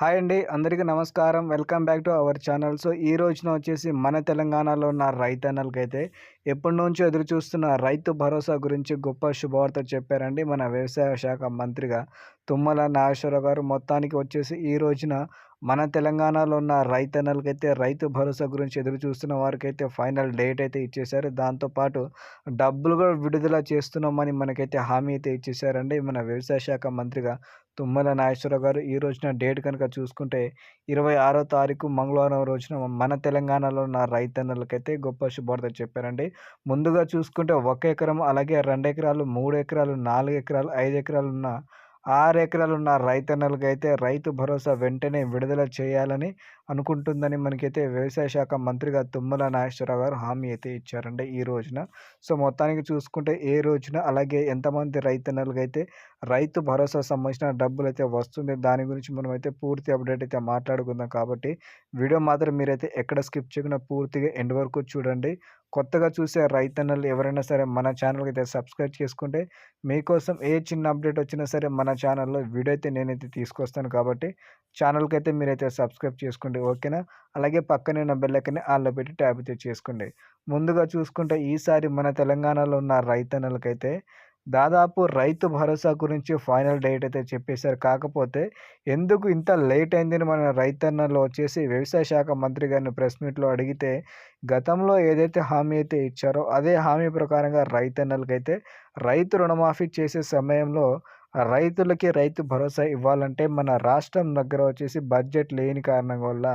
Hi అండి అందరికీ నమస్కారం. Welcome back to our channel. So ఈ రోజున వచ్చేసి మన తెలంగాణలో ఉన్న రైతన్నలకైతే ఎప్పటి నుంచో ఎదురు చూస్తున్న రైతు భరోసా గురించి గొప్ప శుభవార్త చెప్పారండి మన వ్యవసాయ శాఖ మంత్రిగా తుమ్మల నాగేశ్వరరావు గారు. మొత్తానికి వచ్చేసి ఈ రోజున మన తెలంగాణలో ఉన్న రైతన్నలకైతే రైతు భరోసా గురించి ఎదురు చూస్తున్న వారికైతే ఫైనల్ డేట్ అయితే ఇచ్చేశారు. దాంతోపాటు డబ్బులు కూడా విడుదల చేస్తున్నామని మనకైతే హామీ అయితే ఇచ్చేశారండి. మన వ్యవసాయ శాఖ మంత్రిగా తుమ్మల నాగేశ్వరరావు గారు ఈ రోజున డేట్ కనుక చూసుకుంటే ఇరవై ఆరో తారీఖు మంగళవారం రోజున మన తెలంగాణలో ఉన్న రైతన్నలకైతే గొప్ప శుభార్త చెప్పారండి. ముందుగా చూసుకుంటే ఒక ఎకరం అలాగే రెండు ఎకరాలు మూడు ఎకరాలు నాలుగు ఎకరాలు ఐదు ఎకరాలు ఉన్న ఆరు ఎకరాలు ఉన్న రైతన్నలకైతే రైతు భరోసా వెంటనే విడుదల చేయాలని అనుకుంటుందని మనకైతే వ్యవసాయ శాఖ మంత్రిగా తుమ్మల నాగేశ్వరరావు గారు హామీ అయితే ఇచ్చారండి ఈ రోజున. సో మొత్తానికి చూసుకుంటే ఏ రోజున అలాగే ఎంతమంది రైతన్నలకైతే రైతు భరోసా సంబంధించిన డబ్బులు అయితే వస్తుంది దాని గురించి మనం అయితే పూర్తి అప్డేట్ అయితే మాట్లాడుకుందాం కాబట్టి వీడియో మాత్రం మీరైతే ఎక్కడ స్కిప్ చేయకుండా పూర్తిగా ఎండ్ వరకు చూడండి. కొత్తగా చూసే రైతన్నలు ఎవరైనా సరే మన ఛానల్కి అయితే సబ్స్క్రైబ్ చేసుకుంటే మీకోసం ఏ చిన్న అప్డేట్ వచ్చినా సరే మన ఛానల్లో వీడియో అయితే నేనైతే తీసుకొస్తాను కాబట్టి ఛానల్కి అయితే మీరైతే సబ్స్క్రైబ్ చేసుకోండి ఓకేనా? అలాగే పక్కనే ఉన్న బెల్లకని ఆల్లో పెట్టి ట్యాబ్ అయితే చేసుకోండి. ముందుగా చూసుకుంటే ఈసారి మన తెలంగాణలో ఉన్న రైతన్నలకైతే దాదాపు రైతు భరోసా గురించి ఫైనల్ డేట్ అయితే చెప్పేశారు. కాకపోతే ఎందుకు ఇంత లేట్ అయిందని మన రైతన్నలు వచ్చేసి వ్యవసాయ శాఖ మంత్రి గారిని ప్రెస్ మీట్లో అడిగితే గతంలో ఏదైతే హామీ అయితే ఇచ్చారో అదే హామీ ప్రకారంగా రైతన్నలకైతే రైతు రుణమాఫీ చేసే సమయంలో రైతులకి రైతు భరోసా ఇవ్వాలంటే మన రాష్ట్రం దగ్గర వచ్చేసి బడ్జెట్ లేని కారణం వల్ల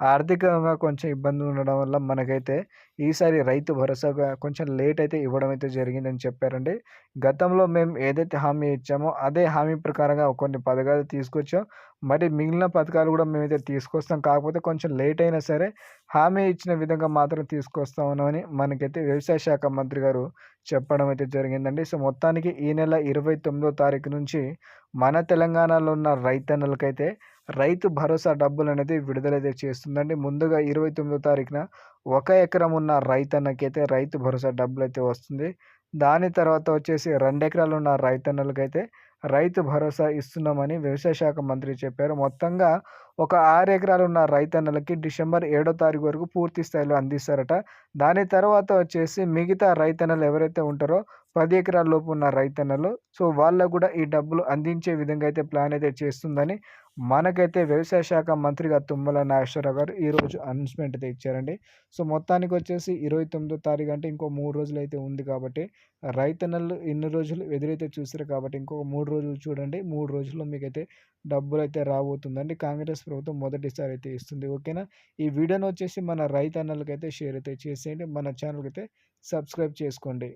ఆర్థికంగా కొంచెం ఇబ్బంది ఉండడం వల్ల మనకైతే ఈసారి రైతు భరోసాగా కొంచెం లేట్ అయితే ఇవ్వడం అయితే జరిగిందని చెప్పారండి. గతంలో మేము ఏదైతే హామీ ఇచ్చామో అదే హామీ ప్రకారంగా కొన్ని పథకాలు తీసుకొచ్చాం. మరి మిగిలిన పథకాలు కూడా మేమైతే తీసుకొస్తాం. కాకపోతే కొంచెం లేట్ అయినా సరే హామీ ఇచ్చిన విధంగా మాత్రం తీసుకొస్తామని మనకైతే వ్యవసాయ శాఖ మంత్రి గారు చెప్పడం అయితే జరిగిందండి. సో మొత్తానికి ఈ నెల ఇరవై తొమ్మిదో తారీఖు నుంచి మన తెలంగాణలో ఉన్న రైతన్నలకైతే రైతు భరోసా డబ్బులు అనేది విడుదలైతే చేస్తుందండి. ముందుగా ఇరవై తొమ్మిదో తారీఖున ఒక ఎకరం ఉన్న రైతన్నకైతే రైతు భరోసా డబ్బులు అయితే వస్తుంది. దాని తర్వాత వచ్చేసి రెండు ఎకరాలు ఉన్న రైతన్నలకైతే రైతు భరోసా ఇస్తున్నామని వ్యవసాయ శాఖ మంత్రి చెప్పారు. మొత్తంగా ఒక ఆరు ఎకరాలు ఉన్న రైతన్నలకి డిసెంబర్ ఏడో తారీఖు వరకు పూర్తి స్థాయిలో అందిస్తారట. దాని తర్వాత వచ్చేసి మిగతా రైతన్నలు ఎవరైతే ఉంటారో పది ఎకరాల లోపు ఉన్న రైతన్నలు సో వాళ్ళకు కూడా ఈ డబ్బులు అందించే విధంగా అయితే ప్లాన్ అయితే చేస్తుందని మనకైతే వ్యవసాయ శాఖ మంత్రిగా తుమ్మల నాగేశ్వరరావు గారు ఈరోజు అనౌన్స్మెంట్ అయితే ఇచ్చారండి. సో మొత్తానికి వచ్చేసి ఇరవై తొమ్మిదో తారీఖు అంటే ఇంకో మూడు రోజులు అయితే ఉంది కాబట్టి రైతన్నలు ఎన్ని రోజులు ఎదురైతే చూసారు కాబట్టి ఇంకొక మూడు రోజులు చూడండి. మూడు రోజుల్లో మీకైతే డబ్బులు అయితే రాబోతుందండి. కాంగ్రెస్ ప్రభుత్వం మొదటిసారి అయితే ఇస్తుంది. ఓకేనా? ఈ వీడియోని వచ్చేసి మన రైతన్నలకైతే షేర్ అయితే చేసేయండి. మన ఛానల్కి అయితే సబ్స్క్రైబ్ చేసుకోండి.